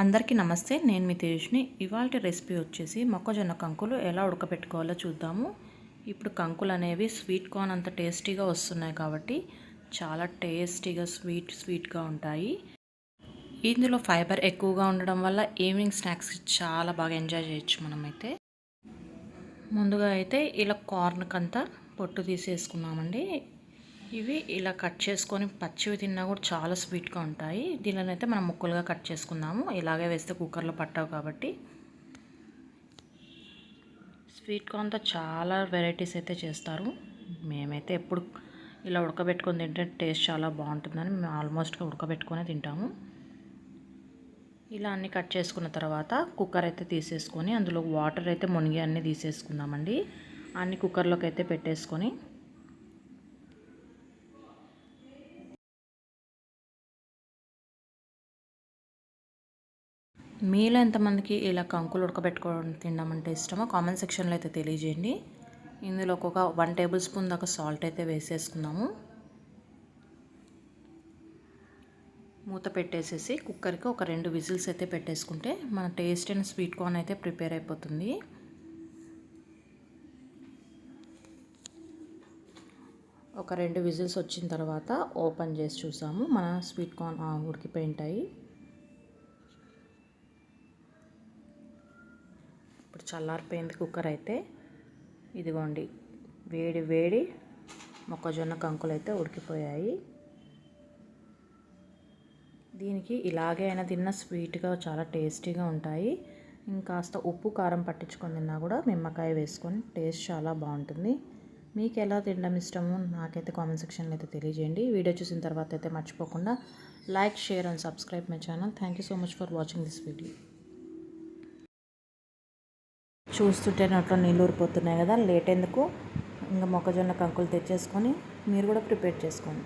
అందరికీ నమస్తే నేను మీ తేజ్ని ఇవాళ రెసిపీ వచ్చేసి మొక్కజొన్న కంకులు ఎలా ఉడకబెట్టుకోవాలో చూద్దాము. ఇప్పుడు కంకులు అనేవి స్వీట్ కార్న్ అంత టేస్టీగా వస్తున్నాయి కాబట్టి చాలా టేస్టీగా స్వీట్ స్వీట్గా ఉంటాయి. ఇందులో ఫైబర్ ఎక్కువగా ఉండడం వల్ల ఈవినింగ్ స్నాక్స్ చాలా బాగా ఎంజాయ్ చేయొచ్చు మనమైతే. ముందుగా అయితే ఇలా కార్న్కంతా పొట్టు తీసేసుకున్నామండి. ఇవి ఇలా కట్ చేసుకొని పచ్చివి తిన్నా కూడా చాలా స్వీట్గా ఉంటాయి. దీనిలో అయితే మనం ముక్కలుగా కట్ చేసుకుందాము. ఇలాగే వేస్తే కుక్కర్లో పట్టావు కాబట్టి. స్వీట్ కార్న్తో చాలా వెరైటీస్ అయితే చేస్తారు. మేమైతే ఎప్పుడు ఇలా ఉడకబెట్టుకొని తింటే టేస్ట్ చాలా బాగుంటుందని మేము ఆల్మోస్ట్గా ఉడకబెట్టుకొని తింటాము. ఇలా అన్ని కట్ చేసుకున్న తర్వాత కుక్కర్ అయితే తీసేసుకొని అందులో వాటర్ అయితే మునిగి అన్నీ తీసేసుకుందామండి. అన్ని కుక్కర్లోకి అయితే పెట్టేసుకొని మీలో ఎంతమందికి ఇలా కంకులు ఉడకబెట్టుకోవడం తినడం ఇష్టమో కామెంట్ సెక్షన్లో అయితే తెలియజేయండి. ఇందులో ఒక వన్ టేబుల్ స్పూన్ దాకా సాల్ట్ అయితే వేసేసుకున్నాము మూత పెట్టేసేసి కుక్కర్కి ఒక రెండు విజిల్స్ అయితే పెట్టేసుకుంటే మన టేస్ట్ అండ్ స్వీట్ కార్న్ అయితే ప్రిపేర్ అయిపోతుంది. ఒక రెండు విజిల్స్ వచ్చిన తర్వాత ఓపెన్ చేసి చూసాము. మన స్వీట్ కార్న్ ఉడికిపోయింటాయి ఇప్పుడు చల్లారిపోయింది కుక్కర్ అయితే. ఇదిగోండి వేడి వేడి మొక్కజొన్న కంకులు అయితే ఉడికిపోయాయి. దీనికి ఇలాగే అయినా తిన్న స్వీట్గా చాలా టేస్టీగా ఉంటాయి. ఇంకాస్త ఉప్పు కారం పట్టించుకొని తిన్నా కూడా నిమ్మకాయ వేసుకొని టేస్ట్ చాలా బాగుంటుంది. మీకు ఎలా తినడం ఇష్టమో నాకైతే కామెంట్ సెక్షన్లో అయితే తెలియజేయండి. వీడియో చూసిన తర్వాత అయితే మర్చిపోకుండా like share and subscribe my channel. Thank you so much for watching this video. చూస్తుంటే నోట్లో నీళ్ళు ఊరిపోతున్నాయి కదా లేట్ ఎందుకు? ఇంకా మొక్కజొన్న కంకులు తెచ్చేసుకొని మీరు కూడా ప్రిపేర్ చేసుకోండి.